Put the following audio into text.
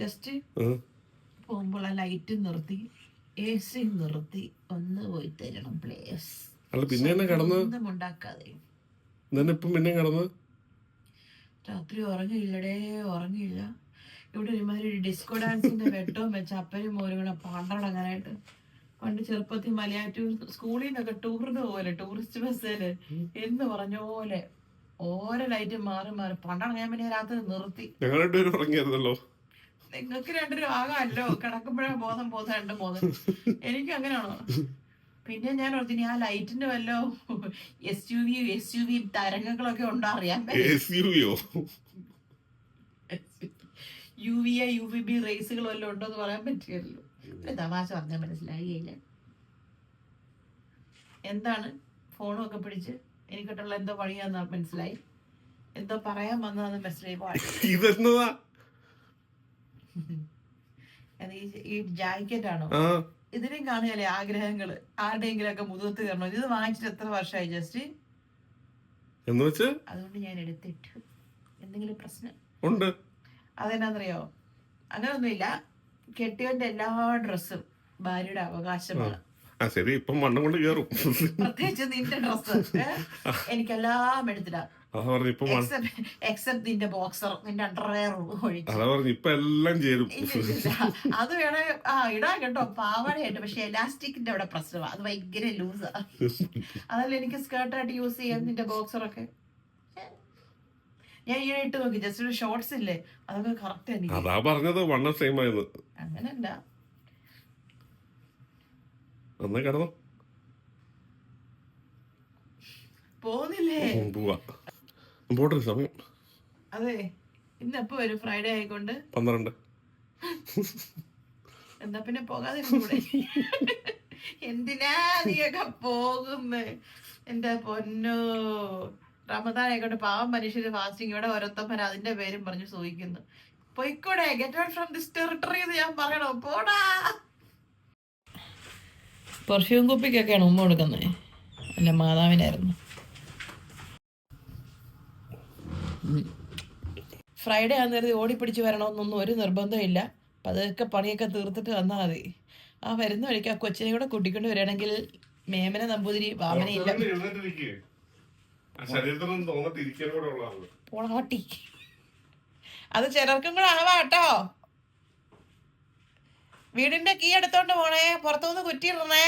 Just. പോകുമ്പോൾ ആ light നിർത്തി എ സി നിർത്തി ഒന്ന് പോയി തരണം പ്ലേസ് അല്ല പിന്നെ എന്നെ കടന്ന് ഒന്നും ഉണ്ടാക്കാതെ. ഇപ്പം പിന്നെ കടന്ന്? രാത്രി ഉറങ്ങിയില്ലടേ ഉറങ്ങിയില്ല. ഇവിടെ ഒരുമാതിരി ഡിസ്കോ ഡാൻസിന്റെ വെട്ടവും വെച്ച് അപ്പനും മോരും കൂടെ പാണ്ടടങ്ങാനായിട്ട്. പണ്ട് ചെറുപ്പത്തിൽ മലയാറ്റൂർ സ്കൂളിൽ നിന്നൊക്കെ ടൂറിന് പോലെ ടൂറിസ്റ്റ് ബസ്സിൽ എന്ന് പറഞ്ഞ പോലെ ഓരോ ലൈറ്റ് മാറി മാറി പണ്ടടങ്ങാൻ പിന്നെ രാത്രി നിർത്തി. ഞങ്ങളുടെ ഉറങ്ങിയായിരുന്നല്ലോ നിങ്ങൾക്ക് രണ്ടൊരു ആകാമല്ലോ കിടക്കുമ്പോഴേ ബോധം ബോധം രണ്ട് ബോധം എനിക്ക് അങ്ങനെയാണോ? പിന്നെ ഞാൻ ഓർത്തിനി ആ ലൈറ്റിന്റെ വല്ലോ S U V S U V തരംഗങ്ങളൊക്കെ ഉണ്ടോ അറിയാൻ U? V A U V B റേസുകൾ വല്ലതും ഉണ്ടോ എന്ന് പറയാൻ പറ്റില്ലല്ലോ ഒരു തമാശ പറഞ്ഞാൽ മനസ്സിലായില്ല എന്താണ്? ഫോണൊക്കെ ഒക്കെ പിടിച്ച് എനിക്കിട്ടുള്ള എന്തോ പണിയാന്ന് മനസ്സിലായി. എന്തോ പറയാൻ വന്നതെന്ന് മനസ്സിലായി. ഇതെന്നതാ ഈ ഈ ജാക്കറ്റ് ആണോ ആ. ഇതിനും കാണുകയല്ലേ ആഗ്രഹങ്ങൾ? ആരുടെയെങ്കിലും ഒക്കെ മുതിർത്ത് കയറണം? ഇത് വാങ്ങിച്ചിട്ട് എത്ര വർഷമായി ജസ്റ്റ് എന്ന് വെച്ച് അതുകൊണ്ട് ഞാൻ എടുത്തിട്ടു എന്തെങ്കിലും പ്രശ്നം? ഉണ്ട്. അതെന്നാന്നറിയോ? അങ്ങനൊന്നുമില്ല. കെട്ടിയവന്റെ എല്ലാ ഡ്രസ്സും ഭാര്യയുടെ അവകാശമാണ്. ആ. ശരി. ഇപ്പം വണ്ണം കൊണ്ട് കേറും പ്രത്യേകിച്ച് നിന്റെ ഡ്രസ്സ്. എനിക്കെല്ലാം എടുത്തിടാ. അതാ പറഞ്ഞു ഇപ്പൊ എക്സെപ്റ്റ് നിന്റെ ബോക്സർ നിന്റെ അണ്ടർവെയർ അതാ പറഞ്ഞു ഇപ്പൊ എല്ലാം ചേരും. അത് വേണേ ആ ഇടാൻ കേട്ടോ. പാവാടയായിട്ട് പക്ഷെ എലാസ്റ്റിക്കിന്റെ അവിടെ പ്രശ്നമാണ് അത് ഭയങ്കര ലൂസാ അതല്ല എനിക്ക് സ്കേർട്ടായിട്ട് യൂസ് ചെയ്യാം നിന്റെ ബോക്സറൊക്കെ ഞാൻ ഈ ഇട്ട് നോക്കി. ജസ്റ്റ് ഒരു ഷോർട്സ് ഇല്ലേ? അതൊക്കെ കറക്റ്റ് എനിക്ക് അതാ പറഞ്ഞത്. വണ്ണം സെയിം ആയെന്ന് അങ്ങനല്ല അന്ന് കിടന്നോ? പോന്നില്ലേ? ഉം, പോവാ. പോട്ടെ സമയം. അതെ. ഇന്ന് എപ്പോ വരും? ഫ്രൈഡേ ആയിക്കൊണ്ട്. പന്ത്രണ്ട്. എന്താ പിന്നെ പോകാതെ എന്തിനാ നീയൊക്കെ പോകുന്നേ? എന്റെ പൊന്നോ. റമദാൻ ആയിക്കോട്ടെ പാവം മനുഷ്യര് ഫാസ്റ്റിംഗ് ഇവിടെ ഓരോരുത്തന്മാർ അതിന്റെ പേരും പറഞ്ഞു സൂഹിക്കുന്നു. പൊയ്ക്കൂടെ. Get out from this territory എന്ന് ഞാൻ പറയണോ? പോടാ. പെർഫ്യൂം കുപ്പിക്കൊക്കെയാണ് ഉമ്മ കൊടുക്കുന്നത് അല്ല മാതാവിനായിരുന്നു. ഫ്രൈഡേ ആണെന്ന് കരുതി ഓടിപ്പിടിച്ച് വരണമെന്നൊന്നും ഒരു നിർബന്ധമില്ല അതൊക്കെ പണിയൊക്കെ തീർത്തിട്ട് വന്നാൽ മതി. ആ വരുന്ന വഴിക്ക് ആ കൊച്ചിനെ കൂടെ കൂട്ടിക്കൊണ്ട് വരികയാണെങ്കിൽ മേമന നമ്പൂതിരി വാമന ഇല്ല. പോളാട്ടി. അത് ചിലർക്കും കൂടെ ആവാട്ടോ വീടിന്റെ കീ എടുത്തോണ്ട് പോണേ. പുറത്തുനിന്ന് കുറ്റിയിടണേ